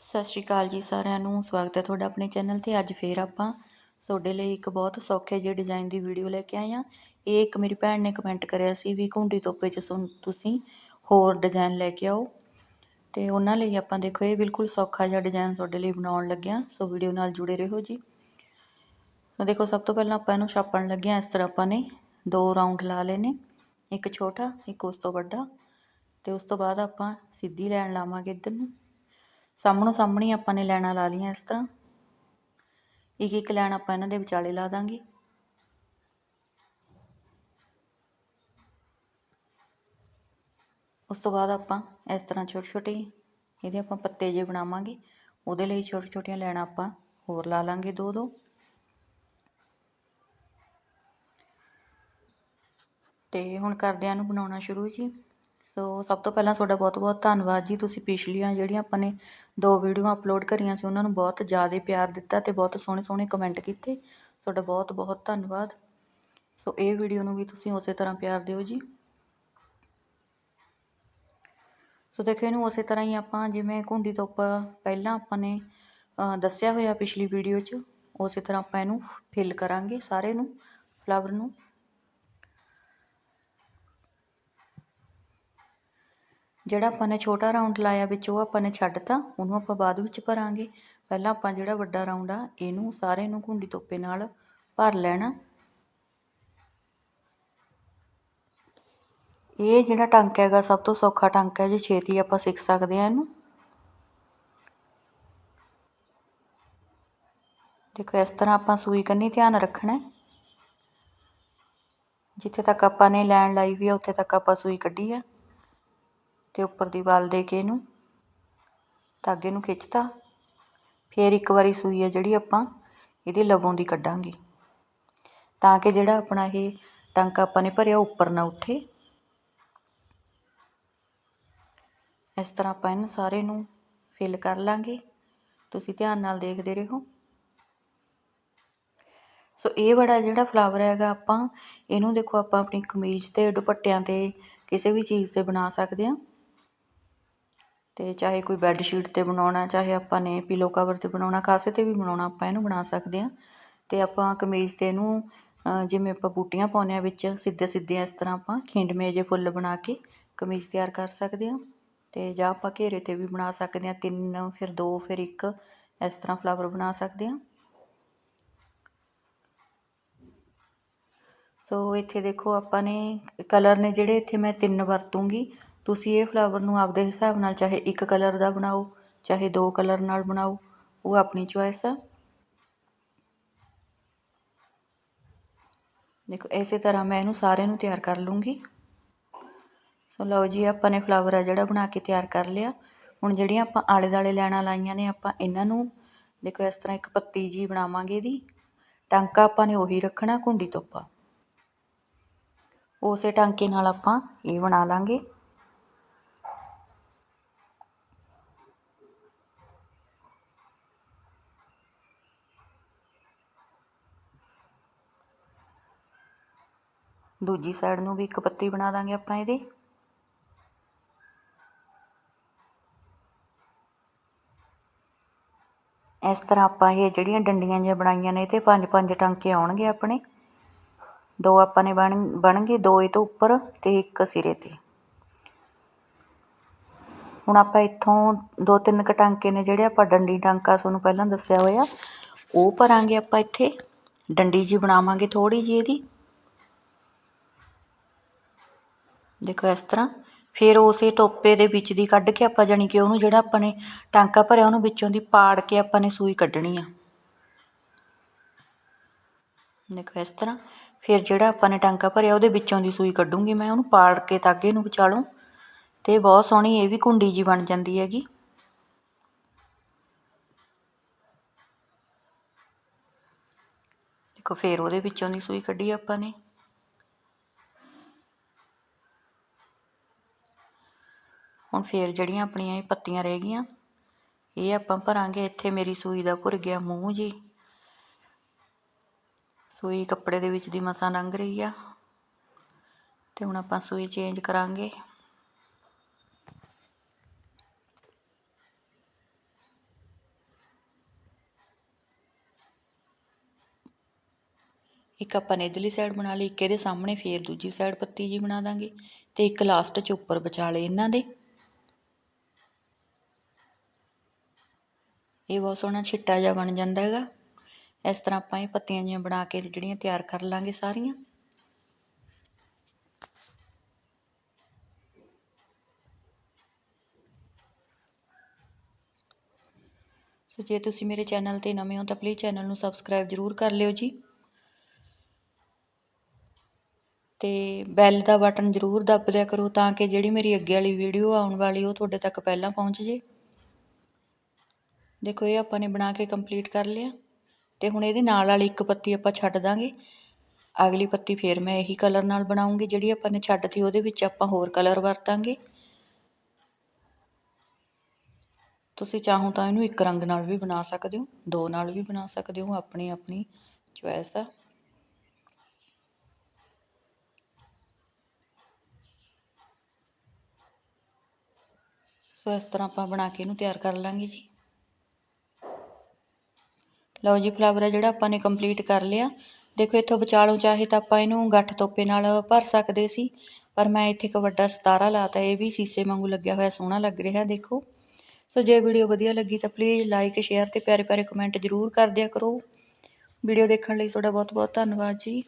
ਸਤਿ ਸ਼੍ਰੀ ਅਕਾਲ ਜੀ ਸਾਰਿਆਂ ਨੂੰ। ਸਵਾਗਤ ਹੈ ਤੁਹਾਡਾ ਆਪਣੇ ਚੈਨਲ ਤੇ। ਅੱਜ ਫੇਰ ਆਪਾਂ ਤੁਹਾਡੇ ਲਈ ਇੱਕ ਬਹੁਤ ਸੌਖੇ ਜਿਹੇ ਡਿਜ਼ਾਈਨ ਦੀ ਵੀਡੀਓ ਲੈ ਕੇ ਆਏ ਆ ਇਹ ਇੱਕ ਮੇਰੀ ਭੈਣ ਨੇ ਕਮੈਂਟ ਕਰਿਆ ਸੀ ਵੀ ਘੁੰਡੀ ਤੋਪੇ 'ਚ ਤੁਸੀਂ ਹੋਰ ਡਿਜ਼ਾਈਨ ਲੈ ਕੇ ਆਓ। ਤੇ ਉਹਨਾਂ ਲਈ ਆਪਾਂ ਦੇਖੋ ਇਹ ਬਿਲਕੁਲ ਸੌਖਾ ਜਿਹਾ ਡਿਜ਼ਾਈਨ ਤੁਹਾਡੇ ਲਈ ਬਣਾਉਣ ਲੱਗਿਆ। ਸੋ ਵੀਡੀਓ ਨਾਲ ਜੁੜੇ ਰਹੋ ਜੀ। ਸੋ ਦੇਖੋ, ਸਭ ਤੋਂ ਪਹਿਲਾਂ ਆਪਾਂ ਇਹਨੂੰ ਛਾਪਣ ਲੱਗਿਆ। ਇਸ ਤਰ੍ਹਾਂ ਆਪਾਂ ਨੇ ਦੋ ਰਾਉਂਡ ਲਾ ਲਏ ਨੇ। ਇੱਕ ਛੋਟਾ, ਇੱਕ ਉਸ ਤੋਂ ਵੱਡਾ। ਤੇ ਉਸ ਤੋਂ ਬਾਅਦ ਆਪਾਂ ਸਿੱਧੀ ਲਾਈਨ ਲਾਵਾਂਗੇ ਇੱਧਰ ਨੂੰ। ਸਾਹਮਣੋਂ ਸਾਹਮਣੀ ਆਪਾਂ ਨੇ ਲੈਣਾ ਲਾ ਲਈਆਂ ਇਸ ਤਰ੍ਹਾਂ। ਇੱਕ ਇੱਕ ਲਾਈਨ ਆਪਾਂ ਇਹਨਾਂ ਦੇ ਵਿਚਾਲੇ ਲਾ ਦਾਂਗੇ। ਉਸ ਤੋਂ ਬਾਅਦ ਆਪਾਂ ਇਸ ਤਰ੍ਹਾਂ ਛੋਟੇ ਛੋਟੇ ਇਹਦੇ ਆਪਾਂ ਪੱਤੇ ਜੇ ਬਣਾਵਾਂਗੇ। ਉਹਦੇ ਲਈ ਛੋਟੇ ਛੋਟੀਆਂ ਲੈਣਾ ਆਪਾਂ ਹੋਰ ਲਾ ਲਾਂਗੇ ਦੋ ਦੋ। ਤੇ ਹੁਣ ਕਰਦਿਆਂ ਨੂੰ ਬਣਾਉਣਾ ਸ਼ੁਰੂ ਜੀ। ਸੋ ਸਭ ਤੋਂ ਪਹਿਲਾਂ ਤੁਹਾਡਾ ਬਹੁਤ ਬਹੁਤ ਧੰਨਵਾਦ ਜੀ। ਤੁਸੀਂ ਪਿਛਲੀਆਂ ਜਿਹੜੀਆਂ ਆਪਾਂ ਨੇ ਦੋ ਵੀਡੀਓ ਅਪਲੋਡ ਕਰੀਆਂ ਸੀ, ਉਹਨਾਂ ਨੂੰ ਬਹੁਤ ਜ਼ਿਆਦਾ ਪਿਆਰ ਦਿੱਤਾ ਤੇ ਬਹੁਤ ਸੋਹਣੇ ਸੋਹਣੇ ਕਮੈਂਟ ਕੀਤੇ। ਤੁਹਾਡਾ ਬਹੁਤ ਬਹੁਤ ਧੰਨਵਾਦ। ਸੋ ਇਹ ਵੀਡੀਓ ਨੂੰ ਵੀ ਤੁਸੀਂ ਉਸੇ ਤਰ੍ਹਾਂ ਪਿਆਰ ਦਿਓ ਜੀ। ਸੋ ਦੇਖੋ, ਇਹਨੂੰ ਉਸੇ ਤਰ੍ਹਾਂ ਹੀ ਆਪਾਂ ਜਿਵੇਂ ਘੁੰਡੀ ਤੋਂ ਪਹਿਲਾਂ ਆਪਾਂ ਨੇ ਦੱਸਿਆ ਹੋਇਆ ਪਿਛਲੀ ਵੀਡੀਓ 'ਚ, ਉਸੇ ਤਰ੍ਹਾਂ ਆਪਾਂ ਇਹਨੂੰ ਫਿਲ ਕਰਾਂਗੇ ਸਾਰੇ ਨੂੰ ਫਲਾਵਰ ਨੂੰ। ਜਿਹੜਾ ਆਪਾਂ ਨੇ ਛੋਟਾ ਰਾਉਂਡ ਲਾਇਆ ਵਿੱਚ, ਉਹ ਆਪਾਂ ਨੇ ਛੱਡਤਾ, ਉਹਨੂੰ ਆਪਾਂ ਬਾਅਦ ਵਿੱਚ ਭਰਾਂਗੇ। ਪਹਿਲਾਂ ਆਪਾਂ ਜਿਹੜਾ ਵੱਡਾ ਰਾਉਂਡ ਆ, ਇਹਨੂੰ ਸਾਰੇ ਨੂੰ ਘੁੰਡੀ ਤੋਪੇ ਨਾਲ ਭਰ ਲੈਣਾ। ਇਹ ਜਿਹੜਾ ਟਾਂਕਾ ਹੈਗਾ, ਸਭ ਤੋਂ ਸੌਖਾ ਟਾਂਕਾ ਹੈ, ਜੇ ਛੇਤੀ ਆਪਾਂ ਸਿੱਖ ਸਕਦੇ ਆ ਇਹਨੂੰ। ਦੇਖੋ, ਇਸ ਤਰ੍ਹਾਂ ਆਪਾਂ ਸੂਈ ਕੰਨੀ ਧਿਆਨ ਰੱਖਣਾ ਜਿੱਥੇ ਤੱਕ ਆਪਾਂ ਨੇ ਲਾਈਨ ਲਾਈ ਵੀ ਆ, ਉੱਥੇ ਤੱਕ ਆਪਾਂ ਸੂਈ ਕੱਢੀ ਆ। ਅਤੇ ਉੱਪਰ ਦੀ ਵਾਲ ਦੇ ਕੇ ਇਹਨੂੰ ਧਾਗੇ ਨੂੰ ਖਿੱਚਤਾ। ਫਿਰ ਇੱਕ ਵਾਰੀ ਸੂਈ ਹੈ ਜਿਹੜੀ ਆਪਾਂ, ਇਹਦੇ ਲਵੋਂ ਦੀ ਕੱਢਾਂਗੇ। ਤਾਂ ਕਿ ਜਿਹੜਾ ਆਪਣਾ ਇਹ ਟਾਂਕਾ ਆਪਾਂ ਨੇ ਭਰਿਆ ਉੱਪਰ ਨਾ ਉੱਠੇ। ਇਸ ਤਰ੍ਹਾਂ ਆਪਾਂ ਇਹਨੂੰ ਸਾਰੇ ਨੂੰ ਫਿਲ ਕਰ ਲਾਂਗੇ। ਤੁਸੀਂ ਧਿਆਨ ਨਾਲ ਦੇਖਦੇ ਰਹੋ। ਸੋ ਇਹ ਬੜਾ ਜਿਹੜਾ ਫਲਾਵਰ ਹੈਗਾ ਆਪਾਂ, ਇਹਨੂੰ ਦੇਖੋ ਆਪਾਂ ਆਪਣੀ ਕਮੀਜ਼ ਤੇ, ਦੁਪੱਟਿਆਂ ਤੇ, ਕਿਸੇ ਵੀ ਚੀਜ਼ ਤੇ ਬਣਾ ਸਕਦੇ ਹਾਂ। ਅਤੇ ਚਾਹੇ ਕੋਈ ਬੈੱਡ ਸ਼ੀਟ ਤੇ ਬਣਾਉਣਾ, ਚਾਹੇ ਆਪਾਂ ਨੇ ਪਿਲੋ ਕਵਰ ਤੇ ਬਣਾਉਣਾ ਕਾਸੇ ਤੇ ਵੀ ਬਣਾਉਣਾ ਆਪਾਂ ਇਹਨੂੰ ਬਣਾ ਸਕਦੇ ਹਾਂ। ਅਤੇ ਆਪਾਂ ਕਮੀਜ਼ ਤੇ ਇਹਨੂੰ ਜਿਵੇਂ ਆਪਾਂ ਬੂਟੀਆਂ ਪਾਉਂਦੇ ਹਾਂ ਵਿੱਚ ਸਿੱਧੇ ਸਿੱਧੇ ਇਸ ਤਰ੍ਹਾਂ ਆਪਾਂ ਖਿੰਡਵੇਂ ਜਿਹੇ ਫੁੱਲ ਬਣਾ ਕੇ ਕਮੀਜ਼ ਤਿਆਰ ਕਰ ਸਕਦੇ ਹਾਂ। ਅਤੇ ਜਾਂ ਆਪਾਂ ਘੇਰੇ ਤੇ ਵੀ ਬਣਾ ਸਕਦੇ ਹਾਂ, ਤਿੰਨ, ਫਿਰ ਦੋ, ਫਿਰ ਇੱਕ, ਇਸ ਤਰ੍ਹਾਂ ਫਲਾਵਰ ਬਣਾ ਸਕਦੇ ਹਾਂ। ਸੋ ਇੱਥੇ ਦੇਖੋ ਆਪਾਂ ਨੇ ਕਲਰ ਨੇ ਜਿਹੜੇ ਇੱਥੇ ਮੈਂ ਤਿੰਨ ਵਰਤੂੰਗੀ। ਤੁਸੀਂ ਇਹ ਫਲਾਵਰ ਨੂੰ ਆਪਦੇ ਹਿਸਾਬ ਨਾਲ ਚਾਹੇ ਇੱਕ ਕਲਰ ਦਾ ਬਣਾਓ, ਚਾਹੇ ਦੋ ਕਲਰ ਨਾਲ ਬਣਾਓ, ਉਹ ਆਪਣੀ ਚੁਆਇਸ ਆ। ਦੇਖੋ, ਇਸੇ ਤਰ੍ਹਾਂ ਮੈਂ ਇਹਨੂੰ ਸਾਰੇ ਨੂੰ ਤਿਆਰ ਕਰ ਲੂੰਗੀ। ਸੋ ਲਓ ਜੀ, ਆਪਾਂ ਨੇ ਫਲਾਵਰ ਆ ਜਿਹੜਾ ਬਣਾ ਕੇ ਤਿਆਰ ਕਰ ਲਿਆ। ਹੁਣ ਜਿਹੜੀਆਂ ਆਪਾਂ ਆਲੇ ਦਾਲੇ ਲੈਣਾ ਲਾਈਆਂ ਨੇ, ਆਪਾਂ ਇਹਨਾਂ ਨੂੰ, ਦੇਖੋ, ਇਸ ਤਰ੍ਹਾਂ ਇੱਕ ਪੱਤੀ ਜੀ ਬਣਾਵਾਂਗੇ ਇਹਦੀ। ਟਾਂਕਾ ਆਪਾਂ ਨੇ ਉਹੀ ਰੱਖਣਾ ਕੁੰਡੀ ਤੋਪਾ। ਉਸੇ ਟਾਂਕੇ ਨਾਲ ਆਪਾਂ ਇਹ ਬਣਾ ਲਾਂਗੇ। ਦੂਜੀ ਸਾਈਡ ਨੂੰ ਵੀ ਇੱਕ ਪੱਤੀ ਬਣਾ ਦਾਂਗੇ ਆਪਾਂ ਇਹਦੇ। ਇਸ ਤਰ੍ਹਾਂ ਆਪਾਂ ਇਹ ਜਿਹੜੀਆਂ ਡੰਡੀਆਂ ਜਿਹੀਆਂ ਬਣਾਈਆਂ ਨੇ ਤੇ ਪੰਜ ਪੰਜ ਟਾਂਕੇ ਆਉਣਗੇ ਆਪਣੇ। ਦੋ ਆਪਾਂ ਨੇ ਬਣ, ਬਣਨਗੇ, ਦੋ ਇਹ ਤੋਂ ਉੱਪਰ ਤੇ ਇੱਕ ਸਿਰੇ ਤੇ। ਹੁਣ ਆਪਾਂ ਇੱਥੋਂ ਦੋ ਤਿੰਨ ਕਟਾਂਕੇ ਨੇ ਜਿਹੜੇ ਆਪਾਂ ਡੰਡੀ ਟਾਂਕਾ ਤੁਹਾਨੂੰ ਪਹਿਲਾਂ ਦੱਸਿਆ ਹੋਇਆ, ਉਹ ਭਰਾਂਗੇ ਆਪਾਂ ਇੱਥੇ। ਡੰਡੀ ਜੀ ਬਣਾਵਾਂਗੇ ਥੋੜੀ ਜੀ ਇਹਦੀ। ਦੇਖੋ ਇਸ ਤਰ੍ਹਾਂ। ਫਿਰ ਉਸੇ ਟੋਪੇ ਦੇ ਵਿੱਚ ਦੀ ਕੱਢ ਕੇ ਆਪਾਂ ਜਾਣੀ ਕਿ ਉਹਨੂੰ ਜਿਹੜਾ ਆਪਾਂ ਨੇ ਟਾਂਕਾ ਭਰਿਆ ਉਹਨੂੰ ਵਿੱਚੋਂ ਦੀ ਪਾੜ ਕੇ ਆਪਾਂ ਨੇ ਸੂਈ ਕੱਢਣੀ ਆ। ਦੇਖੋ ਇਸ ਤਰ੍ਹਾਂ। ਫਿਰ ਜਿਹੜਾ ਆਪਾਂ ਨੇ ਟਾਂਕਾ ਭਰਿਆ ਉਹਦੇ ਵਿੱਚੋਂ ਦੀ ਸੂਈ ਕੱਢੂੰਗੀ ਮੈਂ। ਉਹਨੂੰ ਪਾੜ ਕੇ ਤਾਗੇ ਨੂੰ ਵਿਚਾਲੋਂ। ਤੇ ਬਹੁਤ ਸੋਹਣੀ ਇਹ ਵੀ ਕੁੰਡੀ ਜੀ ਬਣ ਜਾਂਦੀ ਹੈਗੀ। ਦੇਖੋ ਫਿਰ ਉਹਦੇ ਵਿੱਚੋਂ ਦੀ ਸੂਈ ਕੱਢੀ ਆਪਾਂ ਨੇ। ਹੁਣ ਫਿਰ ਜਿਹੜੀਆਂ ਆਪਣੀਆਂ ਇਹ ਪੱਤੀਆਂ ਰਹਿ ਗਈਆਂ, ਇਹ ਆਪਾਂ ਭਰਾਂਗੇ। ਇੱਥੇ ਮੇਰੀ ਸੂਈ ਦਾ ਭੁਰ ਗਿਆ ਮੂੰਹ ਜੀ। ਸੂਈ ਕੱਪੜੇ ਦੇ ਵਿੱਚ ਦੀ ਮਸਾਂ ਲੰਘ ਰਹੀ ਆ। ਤੇ ਹੁਣ ਆਪਾਂ ਸੂਈ ਚੇਂਜ ਕਰਾਂਗੇ। ਇੱਕ ਆਪਾਂ ਨੇ ਇਧਰਲੀ ਸਾਈਡ ਬਣਾ ਲਈ, ਇੱਕ ਇਹਦੇ ਸਾਹਮਣੇ ਫੇਰ ਦੂਜੀ ਸਾਈਡ ਪੱਤੀ ਜੀ ਬਣਾ ਦਾਂਗੇ। ਤੇ ਇੱਕ ਲਾਸਟ 'ਚ ਉੱਪਰ ਬਚਾ ਲਏ ਇਹਨਾਂ ਦੇ। ਇਹ ਬਹੁਤ ਸੋਹਣਾ ਛਿੱਟਾ ਜਿਹਾ ਬਣ ਜਾਂਦਾ ਹੈਗਾ। ਇਸ ਤਰ੍ਹਾਂ ਆਪਾਂ ਇਹ ਪੱਤੀਆਂ ਜਿਹੀਆਂ ਬਣਾ ਕੇ ਜਿਹੜੀਆਂ ਤਿਆਰ ਕਰ ਲਾਂਗੇ ਸਾਰੀਆਂ। ਸੋ ਜੇ ਤੁਸੀਂ ਮੇਰੇ ਚੈਨਲ ਤੇ ਨਵੇਂ ਹੋ ਤਾਂ ਪਲੀਜ਼ ਚੈਨਲ ਨੂੰ ਸਬਸਕ੍ਰਾਈਬ ਜ਼ਰੂਰ ਕਰ ਲਿਓ ਜੀ। ਤੇ ਬੈਲ ਦਾ ਬਟਨ ਜ਼ਰੂਰ ਦੱਬ ਦਿਆ ਕਰੋ ਤਾਂ ਕਿ ਜਿਹੜੀ ਮੇਰੀ ਅੱਗੇ ਵਾਲੀ ਵੀਡੀਓ ਆਉਣ ਵਾਲੀ ਉਹ ਤੁਹਾਡੇ ਤੱਕ ਪਹਿਲਾਂ ਪਹੁੰਚ ਜੇ। ਦੇਖੋ ਇਹ ਆਪਾਂ ਨੇ ਬਣਾ ਕੇ ਕੰਪਲੀਟ ਕਰ ਲਿਆ ਤੇ ਹੁਣ ਇਹਦੇ ਨਾਲ ਵਾਲੀ ਇੱਕ ਪੱਤੀ ਆਪਾਂ ਛੱਡ ਦਾਂਗੇ। ਅਗਲੀ ਪੱਤੀ ਫੇਰ ਮੈਂ ਇਹੀ ਕਲਰ ਨਾਲ ਬਣਾਉਂਗੀ, ਜਿਹੜੀ ਆਪਾਂ ਨੇ ਛੱਡਤੀ ਉਹਦੇ ਵਿੱਚ ਆਪਾਂ ਹੋਰ ਕਲਰ ਵਰਤਾਂਗੇ। ਤੁਸੀਂ ਚਾਹੋ ਤਾਂ ਇਹਨੂੰ ਇੱਕ ਰੰਗ ਨਾਲ ਵੀ ਬਣਾ ਸਕਦੇ ਹੋ, ਦੋ ਨਾਲ ਵੀ ਬਣਾ ਸਕਦੇ ਹੋ, ਆਪਣੀ ਆਪਣੀ ਚੁਆਇਸ ਆ। ਸੋ ਇਸ ਤਰ੍ਹਾਂ ਆਪਾਂ ਬਣਾ ਕੇ ਇਹਨੂੰ ਤਿਆਰ ਕਰ ਲਾਂਗੇ ਜੀ। ਲਓ ਜੀ ਫਲਾਵਰ ਜਿਹੜਾ ਆਪਾਂ ਨੇ ਕੰਪਲੀਟ ਕਰ ਲਿਆ। ਦੇਖੋ ਇੱਥੋਂ ਵਿਚਾਲੋਂ ਚਾਹੇ ਤਾਂ ਆਪਾਂ ਇਹਨੂੰ ਗੱਠ ਤੋਪੇ ਨਾਲ ਭਰ ਸਕਦੇ ਸੀ, ਪਰ ਮੈਂ ਇੱਥੇ ਇੱਕ ਵੱਡਾ ਸਤਾਰਾ ਲਾਤਾ, ਇਹ ਵੀ ਸੀਸੇ ਵਾਂਗੂ ਲੱਗਿਆ ਹੋਇਆ, ਸੋਹਣਾ ਲੱਗ ਰਿਹਾ, ਦੇਖੋ। ਸੋ ਜੇ ਵੀਡੀਓ ਵਧੀਆ ਲੱਗੀ ਤਾਂ ਪਲੀਜ਼ ਲਾਈਕ ਸ਼ੇਅਰ ਤੇ ਪਿਆਰੇ ਪਿਆਰੇ ਕਮੈਂਟ ਜ਼ਰੂਰ ਕਰ ਦਿਆ ਕਰੋ। ਵੀਡੀਓ ਦੇਖਣ ਲਈ ਤੁਹਾਡਾ ਬਹੁਤ ਬਹੁਤ ਧੰਨਵਾਦ ਜੀ।